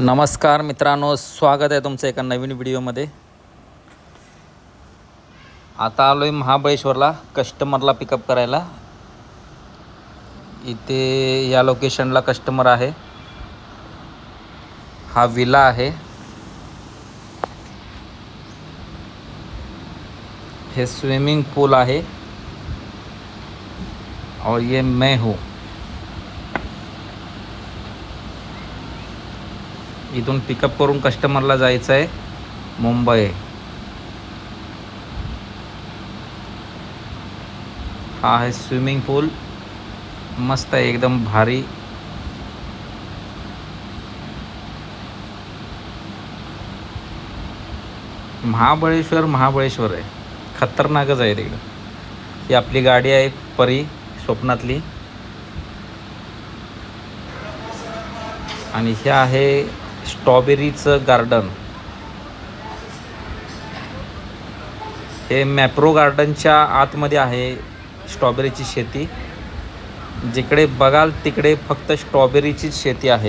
नमस्कार मित्रांनो स्वागत आहे तुमचं एका नवीन व्हिडिओमध्ये. आता आलो आहे महाबळेश्वरला कस्टमरला पिकअप करायला. इथे या लोकेशनला कस्टमर आहे. हा विला आहे. हे स्विमिंग पूल आहे. और ये मैं हूँ. इथून पिकअप करून कस्टमरला जायचं आहे मुंबई. हा आहे स्विमिंग पूल मस्त आहे एकदम भारी. महाबळेश्वर महाबळेश्वर आहे. खतरनाकच आहे तिकडं. ही आपली गाडी आहे परी स्वप्नातली. आणि हे आहे स्ट्रॉबेरीचं गार्डन. हे मॅप्रो गार्डनच्या आतमध्ये आहे स्ट्रॉबेरीची शेती. जिकडे बघाल तिकडे फक्त स्ट्रॉबेरीचीच शेती आहे.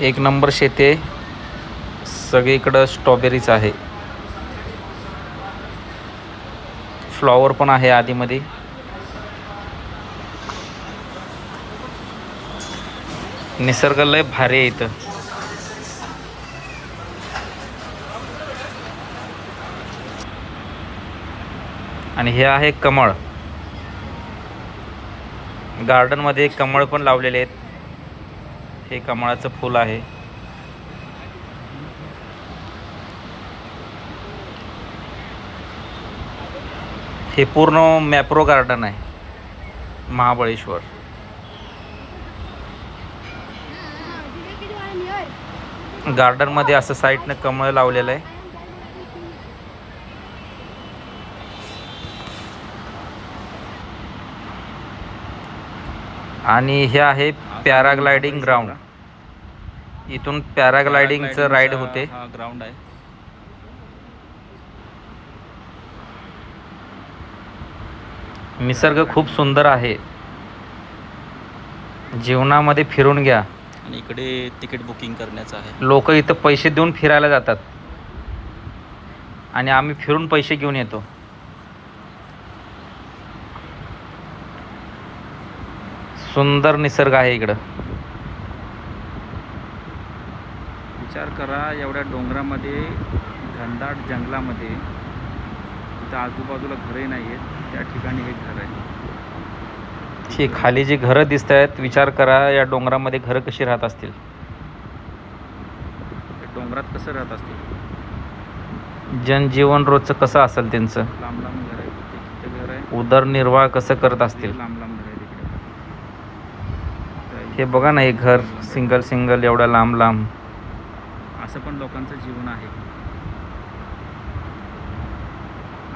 एक नंबर शेती आहे सगळीकडं स्ट्रॉबेरीच आहे. फ्लॉवर पण आहे आधीमध्ये. निसर्ग लय भारी आहे इथं. आणि हे आहे कमळ. गार्डनमध्ये कमळ पण लावलेले आहेत. हे कमळाचं फूल आहे. हे पूर्ण मॅप्रो गार्डन आहे. महाबळेश्वर. गार्डनमध्ये असं साईडनं कमळ लावलेलं आहे. आणि हे आहे पॅराग्लायडिंग ग्राउंड. इथून पॅराग्लायडिंगचं राईड होते. ग्राउंड आहे. निसर्ग खूप सुंदर आहे. जीवनामध्ये फिरून घ्या. आणि इकडे तिकीट बुकिंग करण्याचं आहे. लोक इथं पैसे देऊन फिरायला जातात. आणि आम्ही फिरून पैसे घेऊन येतो. सुंदर निसर्ग आहे इकडं. विचार करा एवढ्या डोंगरामध्ये घनदाट जंगलामध्ये तिथं आजूबाजूला घरही नाही आहेत त्या ठिकाणी हे घर आहे. ही खाली जी घरं दिसत आहेत विचार करा या डोंगरामध्ये घरं कशी राहत असतील? डोंगरात कसं राहत असतील? जनजीवन रोजचं कसं असेल त्यांचं? लांब लांब घर आहे ते तिथं घर आहे. उदरनिर्वाह कसं करत असतील? लांब लांब हे बघा ना हे घर सिंगल सिंगल एवढं लांब लांब. असं पण लोकांचं जीवन आहे.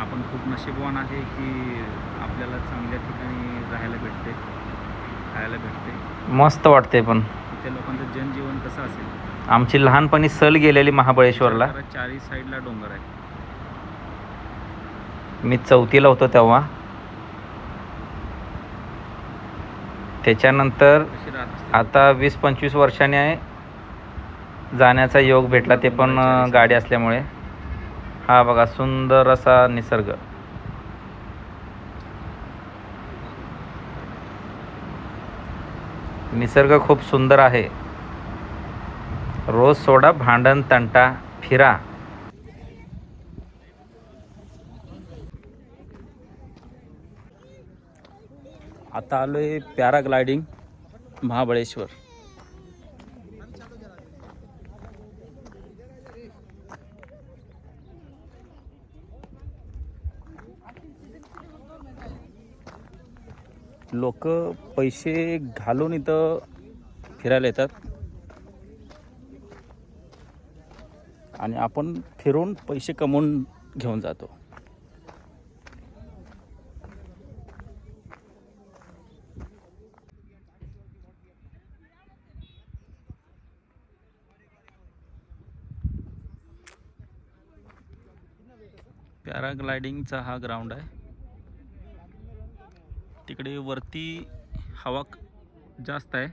आपण खूप नशीबवान आहे की आपल्याला चांगल्या ठिकाणी राहायला भेटते खायला भेटते. मस्त वाटते पण. त्या लोकांचं जनजीवन कसं असेल? आमची लहानपणी सल गेलेली महाबळेश्वरला. चारी साईडला डोंगर आहे. मी चौथीला होतो तेव्हा. त्याच्यानंतर आता वीस पंचवीस वर्षाने जाण्याचा योग भेटला ते पण गाडी असल्यामुळे. हा बघा सुंदर असा निसर्ग. निसर्ग खूप सुंदर आहे. रोज सोडा भांडण तंटा फिरा. आता आलो आहे पॅराग्लायडिंग महाबळेश्वर. लोक पैसे घालून इथं फिरायला येतात. आणि आपण फिरून पैसे कमवून घेऊन जातो. पॅराग्लायडिंगचा हा ग्राउंड आहे. तिकडे वरती हवा जास्त आहे.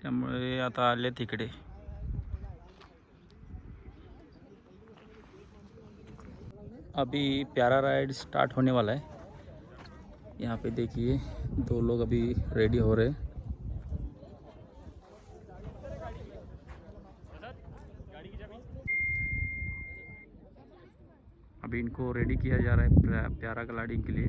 त्यामुळे आता आले तिकडे अभी प्यारा राइड स्टार्ट होने वाला है. यहाँ पे देखिए, दो लोग अभी रेडी हो रहे हैं. अभी इनको रेडी किया जा रहा है प्यारा ग्लाइडिंग के लिए.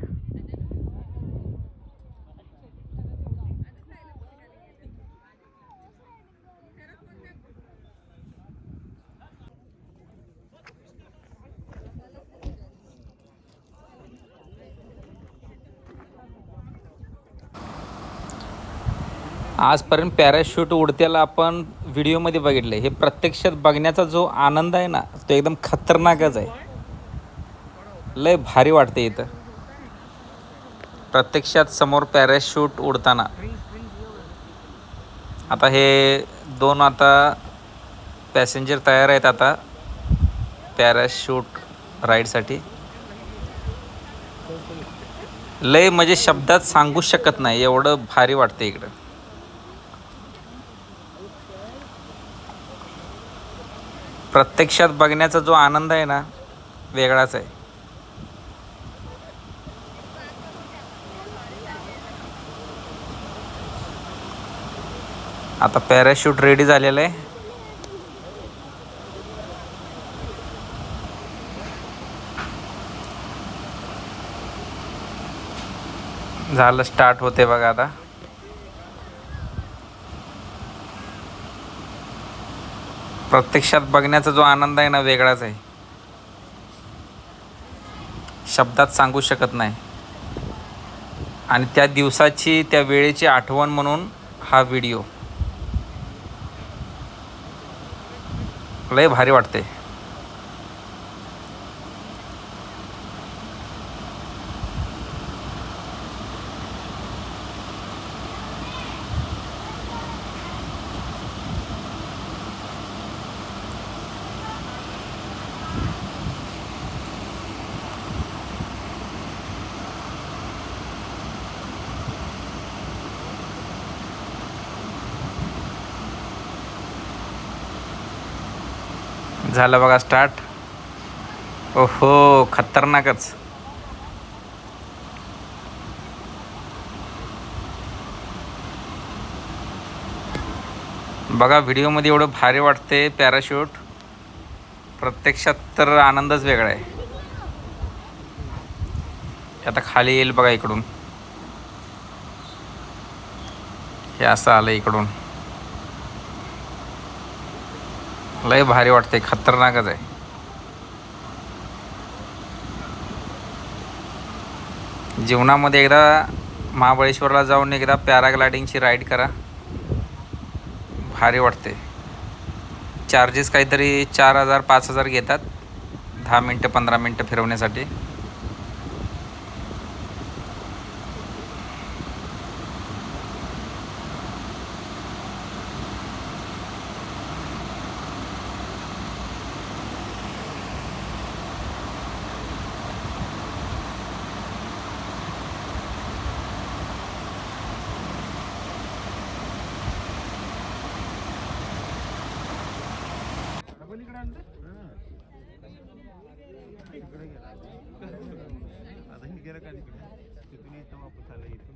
आजपर्यंत पॅराशूट उडत्याला आपण व्हिडिओमध्ये बघितलं हे प्रत्यक्षात बघण्याचा जो आनंद आहे ना तो एकदम खतरनाकच आहे. लय भारी वाटते इथं. प्रत्यक्षात समोर पॅराशूट उडताना. आता हे दोन आता पॅसेंजर तयार आहेत आता. पॅराशूट राईडसाठी लय म्हणजे शब्दात सांगू शकत नाही एवढं भारी वाटतं इकडं. प्रत्यक्षात बघण्याचा जो आनंद आहे ना वेगळाच आहे. आता पॅराशूट रेडी झालेलं आहे. झालं स्टार्ट होते बघा आता. प्रत्यक्षात बघण्याचा जो आनंद आहे ना वेगळाच आहे. शब्दात सांगू शकत नाही. आणि त्या दिवसाची त्या वेळेची आठवण म्हणून हा व्हिडिओ लय भारी वाटते झालं बघा स्टार्ट ओहो खतरनाकच. बघा व्हिडिओमध्ये एवढं भारी वाटते पॅराशूट प्रत्यक्षात तर आनंदच वेगळा आहे. आता खाली येईल बघा इकडून. हे असं आलं इकडून. लय भारी वाटते खतरनाकच आहे. जीवनामध्ये एकदा महाबळेश्वरला जाऊन एकदा पॅराग्लायडिंगची राईड करा. भारी वाटते चार्जेस काहीतरी चार हजार पाच हजार घेतात. दहा मिनटं पंधरा मिनटं फिरवण्यासाठी. आता हे गेलं का तिकडे? तिथून येतं वापस आलं इथे